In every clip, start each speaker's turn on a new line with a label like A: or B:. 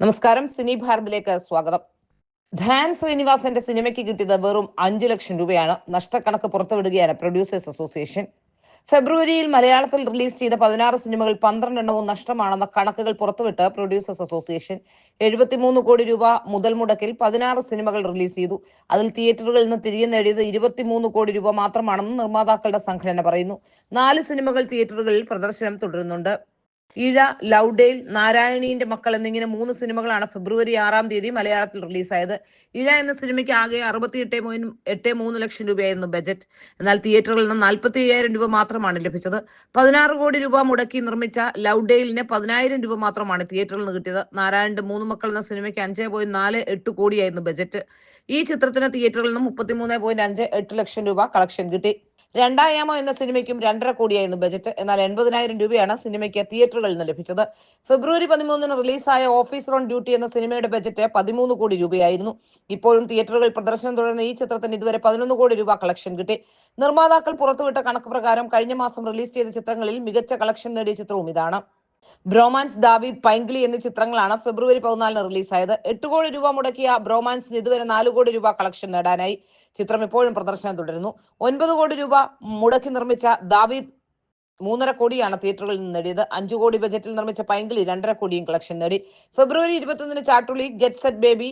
A: നമസ്കാരം സിനി ഭാരതിലേക്ക് സ്വാഗതം. ധാൻ ശ്രീനിവാസന്റെ സിനിമയ്ക്ക് കിട്ടിയത് വെറും അഞ്ചു ലക്ഷം രൂപയാണ്. നഷ്ടക്കണക്ക് പുറത്തുവിടുകയാണ് പ്രൊഡ്യൂസേഴ്സ് അസോസിയേഷൻ ഫെബ്രുവരിയിൽ മലയാളത്തിൽ റിലീസ് ചെയ്ത പതിനാറ് സിനിമകൾ പന്ത്രണ്ടെണ്ണവും നഷ്ടമാണെന്ന കണക്കുകൾ പുറത്തുവിട്ട് പ്രൊഡ്യൂസേഴ്സ് അസോസിയേഷൻ എഴുപത്തിമൂന്ന് കോടി രൂപ മുതൽ മുടക്കിൽ പതിനാറ് സിനിമകൾ റിലീസ് ചെയ്തു. അതിൽ തിയേറ്ററുകളിൽ നിന്ന് തിരികെ നേടിയത് ഇരുപത്തിമൂന്ന് കോടി രൂപ മാത്രമാണെന്ന് നിർമ്മാതാക്കളുടെ സംഘടന പറയുന്നു. നാല് സിനിമകൾ തിയേറ്ററുകളിൽ പ്രദർശനം തുടരുന്നുണ്ട്. ഇഴ ലൗഡേൽ നാരായണീന്റെ മക്കൾ എന്നിങ്ങനെ മൂന്ന് സിനിമകളാണ് ഫെബ്രുവരി ആറാം തീയതി മലയാളത്തിൽ റിലീസായത്. ഇഴ എന്ന സിനിമയ്ക്ക് ആകെ അറുപത്തി എട്ട് പോയിന്റ് എട്ട് മൂന്ന് ലക്ഷം രൂപയായിരുന്നു ബജറ്റ്. എന്നാൽ തിയേറ്ററിൽ നിന്ന് നാൽപ്പത്തി അയ്യായിരം രൂപ മാത്രമാണ് ലഭിച്ചത്. പതിനാറ് കോടി രൂപ മുടക്കി നിർമ്മിച്ച ലൗഡേലിന് പതിനായിരം രൂപ മാത്രമാണ് തിയേറ്ററിൽ നിന്ന് കിട്ടിയത്. നാരായണന്റെ മൂന്ന് മക്കൾ എന്ന സിനിമയ്ക്ക് അഞ്ച് പോയിന്റ് നാല് എട്ട് കോടിയായിരുന്നു ബജറ്റ്. ഈ ചിത്രത്തിന് തിയേറ്ററിൽ നിന്ന് മുപ്പത്തിമൂന്ന് പോയിന്റ് അഞ്ച് എട്ട് ലക്ഷം രൂപ കളക്ഷൻ കിട്ടി. രണ്ടായാമോ എന്ന സിനിമയ്ക്കും രണ്ടര കോടിയായിരുന്നു ബജറ്റ്. എന്നാൽ എൺപതിനായിരം രൂപയാണ് സിനിമയ്ക്ക് തിയേറ്ററുകളിൽ നിന്ന് ലഭിച്ചത്. ഫെബ്രുവരി പതിമൂന്നിന് റിലീസായ ഓഫീസർ ഓൺ ഡ്യൂട്ടി എന്ന സിനിമയുടെ ബജറ്റ് പതിമൂന്ന് കോടി രൂപയായിരുന്നു. ഇപ്പോഴും തിയേറ്ററുകളിൽ പ്രദർശനം തുടരുന്ന ഈ ചിത്രത്തിന് ഇതുവരെ പതിനൊന്ന് കോടി രൂപ കളക്ഷൻ കിട്ടി. നിർമ്മാതാക്കൾ പുറത്തുവിട്ട കണക്ക് പ്രകാരം കഴിഞ്ഞ മാസം റിലീസ് ചെയ്ത ചിത്രങ്ങളിൽ മികച്ച കളക്ഷൻ നേടിയ ചിത്രവും ഇതാണ്. ബ്രോമാൻസ് ദാവീദ് പൈൻഗ്ലി എന്നീ ചിത്രങ്ങളാണ് ഫെബ്രുവരി പതിനാലിന് റിലീസായത്. എട്ട് കോടി രൂപ മുടക്കിയ ബ്രോമാൻസിന് ഇതുവരെ നാല് കോടി രൂപ കളക്ഷൻ നേടാനായി ചിത്രം ഇപ്പോഴും പ്രദർശനം തുടരുന്നു. ഒൻപത് കോടി രൂപ മുടക്കി നിർമ്മിച്ച ദാവീദ് മൂന്നര കോടിയാണ് തിയേറ്ററുകളിൽ നിന്ന് നേടിയത്. അഞ്ചു കോടി ബജറ്റിൽ നിർമ്മിച്ച പൈങ്കിളി രണ്ടര കോടിയും കളക്ഷൻ നേടി. ഫെബ്രുവരി ഇരുപത്തൊന്നിന് ചാട്ടുളി ഗെറ്റ് സെറ്റ് ബേബി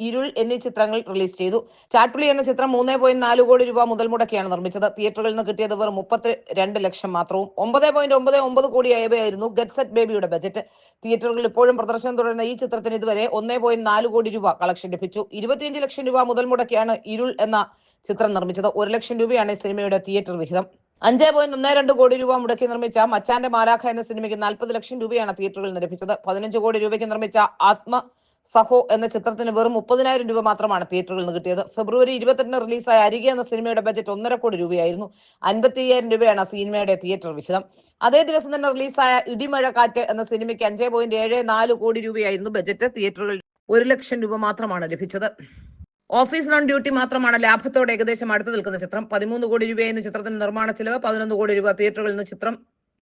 A: ഇരുൾ എന്നീ ചിത്രങ്ങൾ റിലീസ് ചെയ്തു. ചാട്ടുളി എന്ന ചിത്രം മൂന്ന് പോയിന്റ് നാല് കോടി രൂപ മുതൽ മുടക്കിയാണ് നിർമ്മിച്ചത്. തിയേറ്ററുകളിൽ നിന്ന് കിട്ടിയത് വെറും മുപ്പത്തി രണ്ട് ലക്ഷം മാത്രവും. ഒമ്പത് പോയിന്റ് ഒമ്പത് ഒമ്പത് കോടിയായവയായിരുന്നു ഗെറ്റ് സെറ്റ് ബേബിയുടെ ബജറ്റ്. തിയേറ്ററുകളിൽ ഇപ്പോഴും പ്രദർശനം തുടരുന്ന ഈ ചിത്രത്തിന് ഇതുവരെ ഒന്നേ പോയിന്റ് നാല് കോടി രൂപ കളക്ഷൻ ലഭിച്ചു. ഇരുപത്തിയഞ്ച് ലക്ഷം രൂപ മുതൽ മുടക്കിയാണ് ഇരുൾ എന്ന ചിത്രം നിർമ്മിച്ചത്. ഒരു ലക്ഷം രൂപയാണ് സിനിമയുടെ തിയേറ്റർ വിഹിതം. അഞ്ച് പോയിന്റ് ഒന്ന് രണ്ട് കോടി രൂപ മുടക്കി നിർമ്മിച്ച മച്ചാന്റെ മാലാഖ എന്ന സിനിമയ്ക്ക് നാൽപ്പത് ലക്ഷം രൂപയാണ് തിയേറ്ററുകളിൽ ലഭിച്ചത്. പതിനഞ്ച് കോടി രൂപയ്ക്ക് നിർമ്മിച്ച ആത്മ സഹോ എന്ന ചിത്രത്തിന് വെറും മുപ്പതിനായിരം രൂപ മാത്രമാണ് തിയേറ്ററുകളിൽ നിന്ന് കിട്ടിയത്. ഫെബ്രുവരി ഇരുപത്തെട്ടിന് റിലീസായ അരികെ എന്ന സിനിമയുടെ ബജറ്റ് ഒന്നര കോടി രൂപയായിരുന്നു. അൻപത്തി അയ്യായിരം രൂപയാണ് സിനിമയുടെ തിയേറ്റർ വിഹിതം. അതേ ദിവസം തന്നെ റിലീസായ ഇടിമഴ കാറ്റ് എന്ന സിനിമയ്ക്ക് അഞ്ച് പോയിന്റ് ഏഴ് നാല് കോടി രൂപയായിരുന്നു ബജറ്റ്. തിയേറ്ററുകളിൽ ഒരു ലക്ഷം രൂപ മാത്രമാണ് ലഭിച്ചത്. ഓഫീസ് ഓൺ ഡ്യൂട്ടി മാത്രമാണ് ലാഭത്തോടെ ഏകദേശം അടുത്ത് നിൽക്കുന്ന ചിത്രം. പതിമൂന്ന് കോടി രൂപയായിരുന്നു ചിത്രത്തിന്റെ നിർമ്മാണ ചെലവ്. പതിനൊന്ന് കോടി രൂപ തിയേറ്ററുകളിൽ നിന്ന് ചിത്രം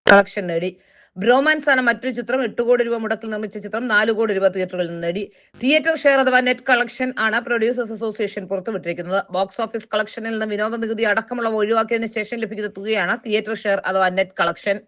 A: കളക്ഷൻ നേടി. ബ്രോമാൻസ് ആണ് മറ്റൊരു ചിത്രം. എട്ട് കോടി രൂപ മുടക്കിൽ നിർമ്മിച്ച ചിത്രം. നാല് കോടി രൂപ തിയേറ്ററുകളിൽ നിന്ന് നേടി. തിയേറ്റർ ഷെയർ അഥവാ നെറ്റ് കളക്ഷൻ ആണ് പ്രൊഡ്യൂസേഴ്സ് അസോസിയേഷൻ പുറത്തുവിട്ടിരിക്കുന്നത്. ബോക്സ് ഓഫീസ് കളക്ഷനിൽ നിന്ന് വിനോദ നികുതി അടക്കമുള്ളവ ഒഴിവാക്കിയതിനു ശേഷം ലഭിക്കുന്ന തുകയാണ് തിയേറ്റർ ഷെയർ അഥവാ നെറ്റ് കളക്ഷൻ.